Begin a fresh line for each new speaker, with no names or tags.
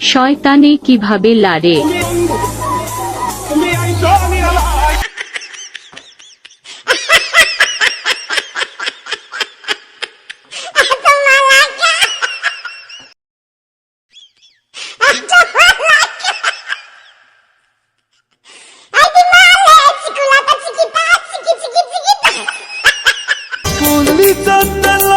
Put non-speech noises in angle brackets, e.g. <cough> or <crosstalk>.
শয়তানে কীভাবে লারে
Mona <laughs>